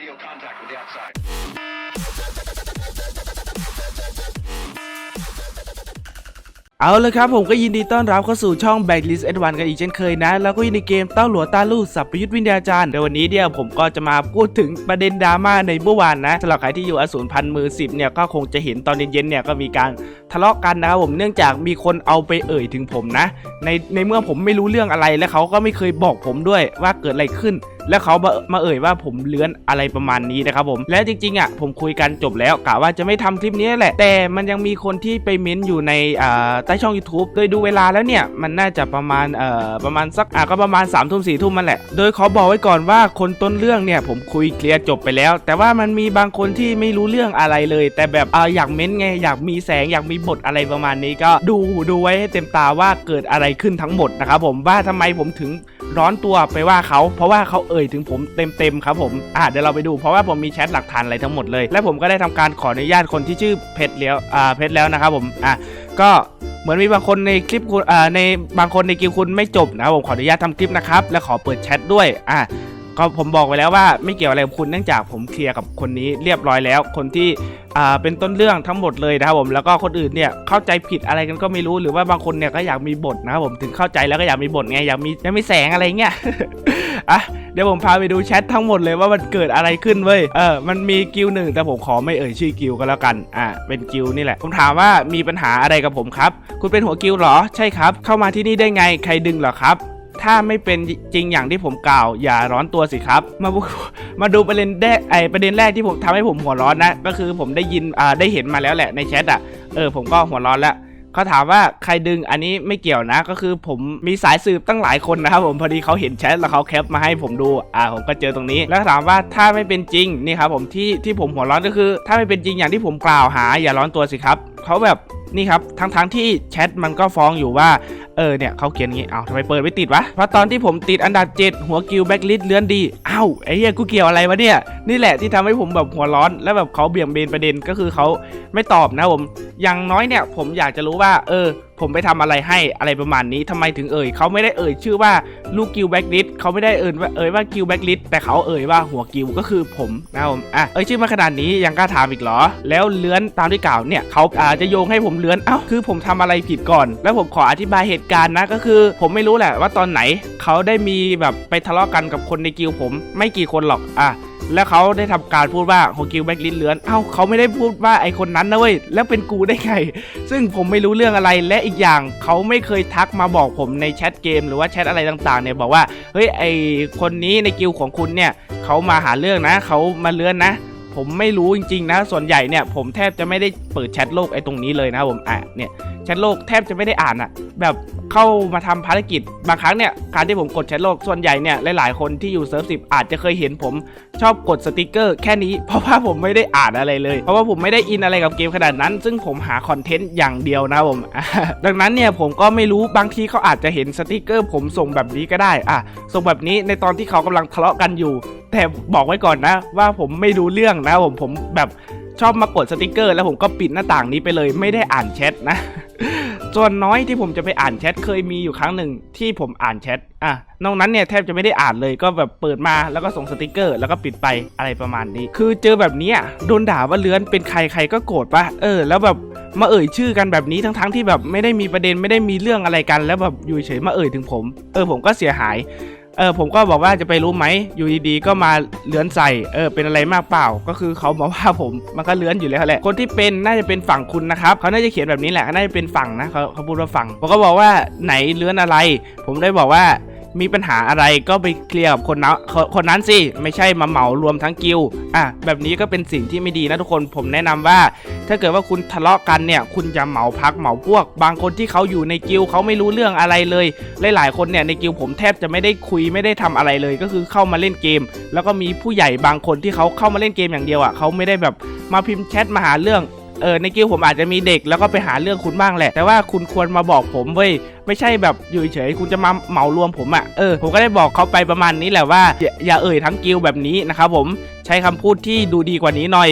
radio contact with the outside. เอาเลยครับผมก็ยินดีต้อนรับเข้าสู่ช่อง Backlist Advance กันอีกเช่นเคยนะ แล้วก็อยู่ในเกมเต้าหลัวตาลู่สับประยุทธ์วิญญาจารย์ในวันนี้เดี๋ยวผมก็จะมาพูดถึงประเด็นดราม่าในเมื่อวานนะสำหรับใครที่อยู่อสูรพันมือสิบเนี่ยก็คงจะเห็นตอนเย็นๆเนี่ยก็มีการ ทะเลาะกันนะครับผมเนื่องจากมีคนเอาไปเอ่ยถึงผมนะ ในในเมื่อผมไม่รู้เรื่องอะไรและเขาก็ไม่เคยบอกผมด้วยว่าเกิดอะไรขึ้น แล้วเขามาเอ่ยว่าผมเลื้อนอะไรประมาณนี้นะครับผมและจริงๆอะผมคุยกันจบแล้วกะว่าจะไม่ทำคลิปนี้แหละ แต่มันยังมีคนที่ไปเม้นอยู่ในอ่าใต้ช่อง YouTube โดยดูเวลาแล้วเนี่ยมันน่าจะประมาณเอ่อประมาณสักอะก็ประมาณ3ามทุ่มสี่ทุ่มมันแหละ โดยขอบอกไว้ก่อนว่าคนต้นเรื่องเนี่ยผมคุยเคลียร์จบไปแล้ว แต่ว่ามันมีบางคนที่ไม่รู้เรื่องอะไรเลย แต่แบบอ่าอยากเม้นไงอยากมีแสงอยากมีบทอะไรประมาณนี้ก็ดูดูไว้ให้เต็มตาว่าเกิดอะไรขึ้นทั้งหมดนะครับผมว่าทำไมผมถึงร้อนตัวไปว่าเขา เพราะว่าเขาเอ่ยถึงผมเต็มๆครับผมอะเดี๋ยวเราไปดูเพราะว่าผมมีแชทหลักฐานอะไรทั้งหมดเลย และผมก็ได้ทำการขออนุญาตคนที่ชื่อเพชรแล้วอ่าเพชรแล้วนะครับผมอะก็เหมือนมีบางคนในคลิปคุณอ่าในบางคนในกิวคุณไม่จบนะครับผมขออนุญาตทำคลิปนะครับและขอเปิดแชทด้วยอะ ก็ผมบอกไว้แล้วว่าไม่เกี่ยวอะไรกับคุณเนื่องจากผมเคลียร์กับคนนี้เรียบร้อยแล้ว คนที่อ่าเป็นต้นเรื่องทั้งหมดเลยนะครับผมแล้วก็คนอื่นเนี่ยเข้าใจผิดอะไรกันก็ไม่รู้หรือว่าบางคนเนี่ยก็อยากมีบทนะครับผมถึงเข้าใจแล้วก็อยากมีบทไงอยากมีอยากมีแสงอะไรเงี้ยอะเดี๋ยวผมพาไปดูแชททั้งหมดเลยว่ามันเกิดอะไรขึ้นเว้ย เออ มันมีกิลหนึ่งแต่ผมขอไม่เอ่ยชื่อกิลก็แล้วกัน อะเป็นกิลนี่แหละ ผมถามว่ามีปัญหาอะไรกับผมครับ คุณเป็นหัวกิลเหรอ ใช่ครับ เข้ามาที่นี่ได้ไง ใครดึงเหรอครับ ถ้าไม่เป็นจริงอย่างที่ผมกล่าว อย่าร้อนตัวสิครับ มามาดูประเด็นแรกไอประเด็นแรกที่ผมทำให้ผมหัวร้อนนะ ก็คือผมได้ยินอ่าได้เห็นมาแล้วแหละในแชทอะเออผมก็หัวร้อนแล้วเขาถามว่าใครดึงอันนี้ไม่เกี่ยวนะ ก็คือผมมีสายสืบตั้งหลายคนนะครับผมพอดีเขาเห็นแชทแล้วเขาแคปมาให้ผมดูอ่าผมก็เจอตรงนี้ แล้วถามว่าถ้าไม่เป็นจริงนี่ครับผมที่ที่ผมหัวร้อนก็คือ ถ้าไม่เป็นจริงอย่างที่ผมกล่าวหา อย่าร้อนตัวสิครับ เขาแบบนี่ครับทั้งทั้งที่แชทมันก็ฟ้องอยู่ว่า เออเนี่ยเขาเขียนงี้เอาทำไมเปิดไม่ติดวะเพราะตอนที่ผมติดอันดับ 7 หัวกิลแบ็กลิสเลื่อนดีอ้าวไอ้เหี้ยกูเกี่ยวอะไรวะเนี่ย นี่แหละที่ทำให้ผมแบบหัวร้อน แล้วแบบเขาเบี่ยงเบนประเด็นก็คือเขาไม่ตอบนะผมอย่างน้อยเนี่ยผมอยากจะรู้ว่า เออ ผมไปทำอะไรให้อะไรประมาณนี้ทำไมถึงเอ่ยเขาไม่ได้เอ่ยชื่อว่าลูกกิลแบ็กลิสเขาไม่ได้เอ่ยว่าเอ่ยว่ากิลแบ็กลิสแต่เขาเอ่ยว่าหัวกิลก็คือผมนะผมอะเอ่ยชื่อมาขนาดนี้ยังกล้าถามอีกเหรอ แล้วเลื้อนตามที่กล่าวเนี่ยเขาอาจจะโยงให้ผมเลื้อนเอ้าคือผมทำอะไรผิดก่อน แล้วผมขออธิบายเหตุการณ์นะก็คือ ผมไม่รู้แหละว่าตอนไหนเขาได้มีแบบไปทะเลาะกันกับคนในกิลผม ไม่กี่คนหรอกอะ แล้วเขาได้ทำการพูดว่าของกิลแบ็กลิสเลือน เอ้าเขาไม่ได้พูดว่าไอคนนั้นนะเว้ย แล้วเป็นกูได้ไง ซึ่งผมไม่รู้เรื่องอะไร และอีกอย่างเขาไม่เคยทักมาบอกผมในแชทเกม หรือว่าแชทอะไรต่างๆเนี่ยบอกว่า เฮ้ยไอคนนี้ในกิลของคุณเนี่ยเขามาหาเรื่องนะเขามาเลื่อนนะผมไม่รู้จริงๆนะ ส่วนใหญ่เนี่ยผมแทบจะไม่ได้เปิดแชทโลกไอ้ตรงนี้เลยนะผมอะเนี่ย แชทโลกแทบจะไม่ได้อ่านอะแบบเข้ามาทำภารกิจบางครั้งเนี่ยการที่ผมกดแชทโลกส่วนใหญ่เนี่ยหลายๆคนที่อยู่เซิร์ฟสิบอาจจะเคยเห็นผมชอบกดสติกเกอร์แค่นี้เพราะว่าผมไม่ได้อ่านอะไรเลย เพราะว่าผมไม่ได้อินอะไรกับเกมขนาดนั้น ซึ่งผมหาคอนเทนต์อย่างเดียวนะผม ดังนั้นเนี่ยผมก็ไม่รู้บางทีเขาอาจจะเห็นสติกเกอร์ ผมส่งแบบนี้ก็ได้อะส่งแบบนี้ในตอนที่เขากำลังทะเลาะกันอยู่ แต่บอกไว้ก่อนนะ ว่าผมไม่รู้เรื่องนะผมผมแบบชอบมากดสติกเกอร์ แล้วผมก็ปิดหน้าต่างนี้ไปเลยไม่ได้อ่านแชทนะ ส่วนน้อยที่ผมจะไปอ่านแชทเคยมีอยู่ครั้งหนึ่งที่ผมอ่านแชทอะนอกนั้นเนี่ยแทบจะไม่ได้อ่านเลยก็แบบเปิดมาแล้วก็ส่งสติกเกอร์ แล้วก็ปิดไปอะไรประมาณนี้ คือเจอแบบนี้โดนด่าว่าเลื้อนเป็นใครใครก็โกรธปะเออ แล้วแบบมาเอ่ยชื่อกันแบบนี้ทั้งๆที่แบบไม่ได้มีประเด็นไม่ได้มีเรื่องอะไรกัน แล้วแบบอยู่เฉยมาเอ่ยถึงผม เออผมก็เสียหาย เออผมก็บอกว่าจะไปรู้ไหมอยู่ดีๆก็มาเลื้อนใส่เออเป็นอะไรมากเปล่า ก็คือเขาบอกว่าผมมันก็เลื้อนอยู่แล้วแหละคนที่เป็นน่าจะเป็นฝั่งคุณนะครับเขาน่าจะเขียนแบบนี้แหละน่าจะเป็นฝั่งนะเขาเขาพูดว่าฝั่งผมก็บอกว่าไหนเลื้อนอะไร ผมได้บอกว่า มีปัญหาอะไรก็ไปเคลียร์กับคนนั้นคนนั้นสิ ไม่ใช่มาเหมารวมทั้งกิลอะแบบนี้ก็เป็นสิ่งที่ไม่ดีนะทุกคนผมแนะนำว่า ถ้าเกิดว่าคุณทะเลาะกันเนี่ย คุณจะเหมาพักเหมาพวก บางคนที่เขาอยู่ในกิลเขาไม่รู้เรื่องอะไรเลยหลายๆคนเนี่ยในกิลผมแทบจะไม่ได้คุยไม่ได้ทำอะไรเลย ก็คือเข้ามาเล่นเกม แล้วก็มีผู้ใหญ่บางคนที่เขาเข้ามาเล่นเกมอย่างเดียวอะเขาไม่ได้แบบมาพิมพ์แชทมาหาเรื่อง เออในกิลผมอาจจะมีเด็กแล้วก็ไปหาเรื่องคุณบ้างแหละ แต่ว่าคุณควรมาบอกผมเว้ยไม่ใช่แบบอยู่เฉยคุณจะมาเหมารวมผมอะเออผมก็ได้บอกเขาไปประมาณนี้แหละว่าอย่าเอ่ยทั้งกิลแบบนี้นะครับผมใช้คำพูดที่ดูดีกว่านี้หน่อย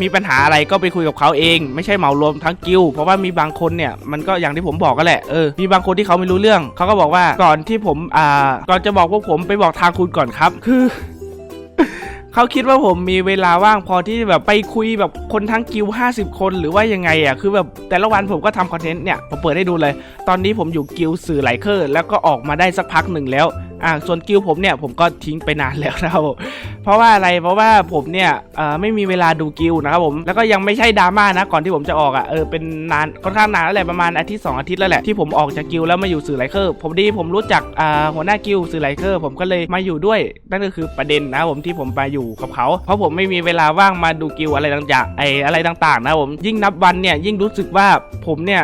มีปัญหาอะไรก็ไปคุยกับเขาเอง ไม่ใช่เหมารวมทั้งกิลเพราะว่ามีบางคนเนี่ยมันก็อย่างที่ผมบอกก็แหละเออมีบางคนที่เขาไม่รู้เรื่องเขาก็บอกว่าก่อนที่ผมอ่าก่อนจะบอกพวกผมไปบอกทางคุณก่อนครับ คือ เขาคิดว่าผมมีเวลาว่างพอที่แบบไปคุยแบบคนทั้งกิว50 คนหรือว่ายังไงอะคือแบบแต่ละวันผมก็ทำคอนเทนต์เนี่ยผมเปิดให้ดูเลย ตอนนี้ผมอยู่กิวสื่อไหลเคอร์แล้วก็ออกมาได้สักพักหนึ่งแล้ว อ่าส่วนกิวผมเนี่ยผมก็ทิ้งไปนานแล้วนะครับผมเพราะว่าอะไรเพราะว่าผมเนี่ยเอ่อไม่มีเวลาดูกิวนะครับผมแล้วก็ยังไม่ใช่ดราม่านะก่อนที่ผมจะออกอะเออเป็นนานค่อนข้างนานแล้วแหละประมาณอาทิตย์สองอาทิตย์แล้วแหละที่ผมออกจากกิวแล้วมาอยู่สื่อไลเคอร์ผมดีผมรู้จักอ่าหัวหน้ากิวสื่อไลเคอร์ผมก็เลยมาอยู่ด้วย นั่นก็คือประเด็นนะครับผมที่ผมมาอยู่กับเขา เพราะผมไม่มีเวลาว่างมาดูกิวอะไรต่างๆไออะไรต่างๆนะผมยิ่งนับวันเนี่ยยิ่งรู้สึกว่าผมเนี่ย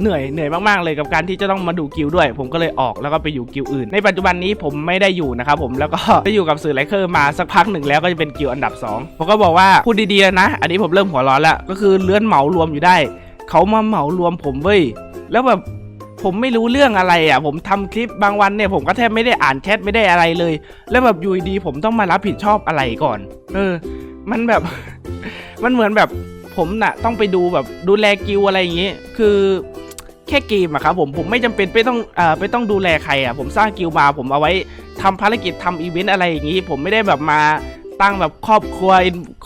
เหนื่อยเหนื่อยมากๆเลยกับการที่จะต้องมาดูกิวด้วย ผมก็เลยออกแล้วก็ไปอยู่กิวอื่น ในปัจจุบันนี้ผมไม่ได้อยู่นะครับผมแล้วก็ไปอยู่กับสื่อไลเคอร์มาสักพักหนึ่งแล้วก็จะเป็นกิวอันดับสองผมก็บอกว่าพูดดีๆนะ อันนี้ผมเริ่มหัวร้อนแล้วก็คือเลื่อนเหมารวมอยู่ได้ เขามาเหมารวมผมเว้ยแล้วแบบผมไม่รู้เรื่องอะไรอะ ผมทำคลิปบางวันเนี่ยผมก็แทบไม่ได้อ่านแชทไม่ได้อะไรเลย แล้วแบบอยู่ดีผมต้องมารับผิดชอบอะไรก่อน เออ มันแบบ มันเหมือนแบบผมน่ะ ต้องไปดูแบบดูแลกิวอะไรอย่างงี้ คือ แค่เกมอะครับผมผมไม่จำเป็นไปต้องอ่าไปต้องดูแลใครอะผมสร้างกิวมาผมเอาไว้ทำภารกิจทำอีเวนต์อะไรอย่างงี้ ผมไม่ได้แบบมาตั้งแบบครอบครัว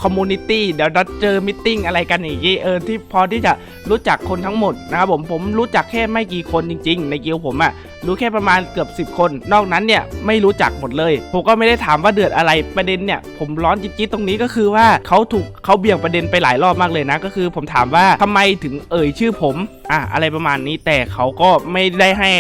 คอมมูนิตี้เดี๋ยวนัดเจอมิทติ้งอะไรกันอย่างงี้เออที่พอที่จะรู้จักคนทั้งหมดนะครับผมผมรู้จักแค่ไม่กี่คนจริง ๆ ในกิวผมอะ รู้แค่ประมาณเกือบ 10 คน นอกนั้นเนี่ยไม่รู้จักหมดเลย ผมก็ไม่ได้ถามว่าเดือดอะไรประเด็นเนี่ยผมร้อนจิ๊ดๆตรงนี้ก็คือว่าเขาถูกเขาเบี่ยงประเด็นไปหลายรอบมากเลยนะ ก็คือผมถามว่าทำไมถึงเอ่ยชื่อผมอะอะไรประมาณนี้แต่เขาก็ไม่ได้ให้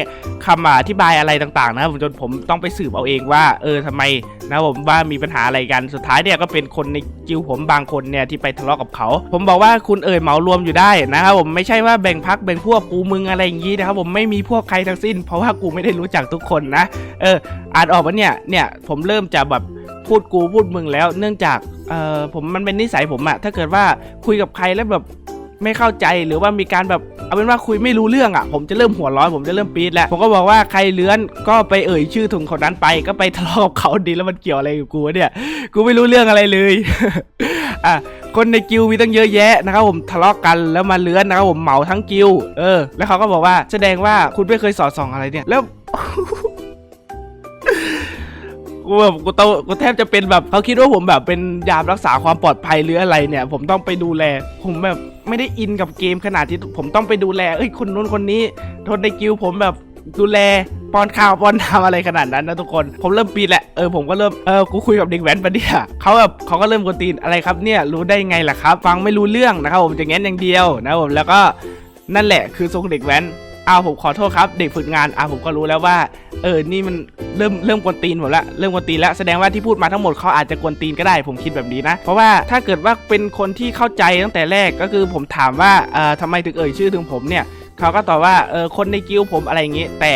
คำอธิบายอะไรต่างๆ นะจนผมต้องไปสืบเอาเองว่า เออทำไมนะผมว่ามีปัญหาอะไรกันสุดท้ายเนี่ยก็เป็นคนในกิวผมบางคนเนี่ยที่ไปทะเลาะกับเขา ผมบอกว่าคุณเอ่ยเหมารวมอยู่ได้นะครับผมไม่ใช่ว่าแบ่งพักแบ่งพวกกูมึงอะไรอย่างงี้นะครับผมไม่มีพวกใครทั้งสิ้นเพราะว่ากูไม่ได้รู้จักทุกคนนะ เออ อ่านออกปะเนี่ย เนี่ย ผมเริ่มจะแบบพูดกูพูดมึงแล้ว เนื่องจาก เออผมมันเป็นนิสัยผมอะถ้าเกิดว่าคุยกับใครแล้วแบบไม่เข้าใจหรือว่ามีการแบบเอาเป็นว่าคุยไม่รู้เรื่องอะผมจะเริ่มหัวร้อนผมจะเริ่มปี๊ดแล้ว ผมก็บอกว่าใครเลื้อนก็ไปเอ่ยชื่อถึงคนนั้นไป ก็ไปทะเลาะกับเขาดีแล้วมันเกี่ยวอะไรกับกูเนี่ย กูไม่รู้เรื่องอะไรเลย อะ คนในกิวมีตั้งเยอะแยะนะครับผมทะเลาะกันแล้วมาเลื้อนนะครับผมเหมาทั้งกิวเออ แล้วเขาก็บอกว่าแสดงว่าคุณไม่เคยสอดส่องอะไรเนี่ย แล้วกูแบบกูต้องกูแทบจะเป็นแบบเขาคิดว่าผมแบบเป็นยามรักษาความปลอดภัยหรืออะไรเนี่ย ผมต้องไปดูแล ผมแบบไม่ได้อินกับเกมขนาดที่ผมต้องไปดูแลเอ้ยคนนู้นคนนี้ทนในกิวผมแบบดูแล ป้อนข้าวป้อนน้ำอะไรขนาดนั้นนะทุกคน ผมเริ่มปีนแหละ เออผมก็เริ่ม เออกูคุยกับเด็กแว้นปะเนี่ยเขาแบบเขาก็เริ่มกวนตีนอะไรครับเนี่ยรู้ได้ไงล่ะครับ ฟังไม่รู้เรื่องนะครับผมจะงั้นอย่างเดียวนะผมแล้วก็นั่นแหละคือทรงเด็กแว้นอ้าวผมขอโทษครับ เด็กฝึกงานอ้าวผมก็รู้แล้วว่า เออนี่มันเริ่มเริ่มกวนตีนผมละเริ่มกวนตีนแล้วแสดงว่าที่พูดมาทั้งหมดเขาอาจจะกวนตีนก็ได้ ผมคิดแบบนี้นะ เพราะว่าถ้าเกิดว่าเป็นคนที่เข้าใจตั้งแต่แรกก็คือผมถามว่าเอ่อทำไมถึงเอ่ยชื่อถึงผมเนี่ยเขาก็ตอบว่าเออคนในกิลด์ผมอะไรอย่างงี้แต่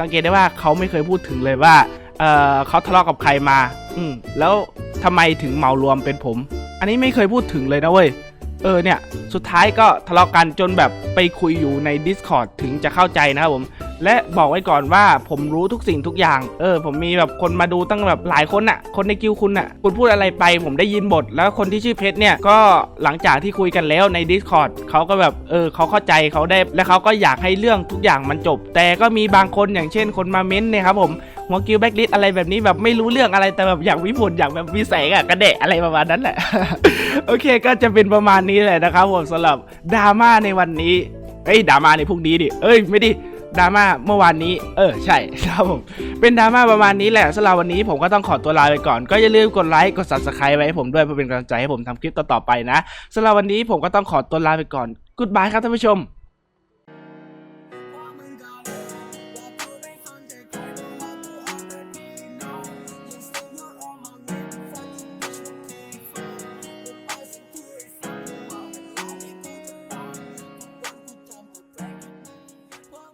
สังเกตได้ว่าเขาไม่เคยพูดถึงเลยว่าเออเขาทะเลาะกับใครมา อืมแล้วทำไมถึงเหมารวมเป็นผม อันนี้ไม่เคยพูดถึงเลยนะเว้ย เออเนี่ย สุดท้ายก็ทะเลาะกันจนแบบไปคุยอยู่ใน Discord ถึงจะเข้าใจนะครับผม และบอกไว้ก่อนว่าผมรู้ทุกสิ่งทุกอย่าง เออ ผมมีแบบคนมาดูตั้งแบบหลายคนอะคนในกิวคุณอะคุณพูดอะไรไป ผมได้ยินหมด แล้วคนที่ชื่อเพชรเนี่ย ก็หลังจากที่คุยกันแล้วใน Discord เขาก็แบบ เออเขาเข้าใจเขาได้ และเขาก็อยากให้เรื่องทุกอย่างมันจบ แต่ก็มีบางคนอย่างเช่น คนมาเม้นต์เนี่ยครับผมหัวกิวแบ็กลิสอะไรแบบนี้แบบไม่รู้เรื่องอะไรแต่แบบอยากวิผลอยากแบบมีแสงอะกระเดะอะไรประมาณนั้นแหละ โอเคก็จะเป็นประมาณนี้แหละนะครับผมสำหรับดราม่าในวันนี้เอ้ยดราม่าในพรุ่งนี้ดิเอ้ยไม่ดิดราม่าเมื่อวานนี้ เออ ใช่ครับผม เป็นดราม่าประมาณนี้แหละสำหรับวันนี้ผมก็ต้องขอตัวลาไปก่อน ก็อย่าลืมกดไลค์ กด subscribe ไว้ให้ผมด้วยเพื่อเป็นกำลังใจให้ผมทำคลิปต่อๆไปนะสำหรับวันนี้ผมก็ต้องขอตัวลาไปก่อน Goodbye ครับท่านผู้ชม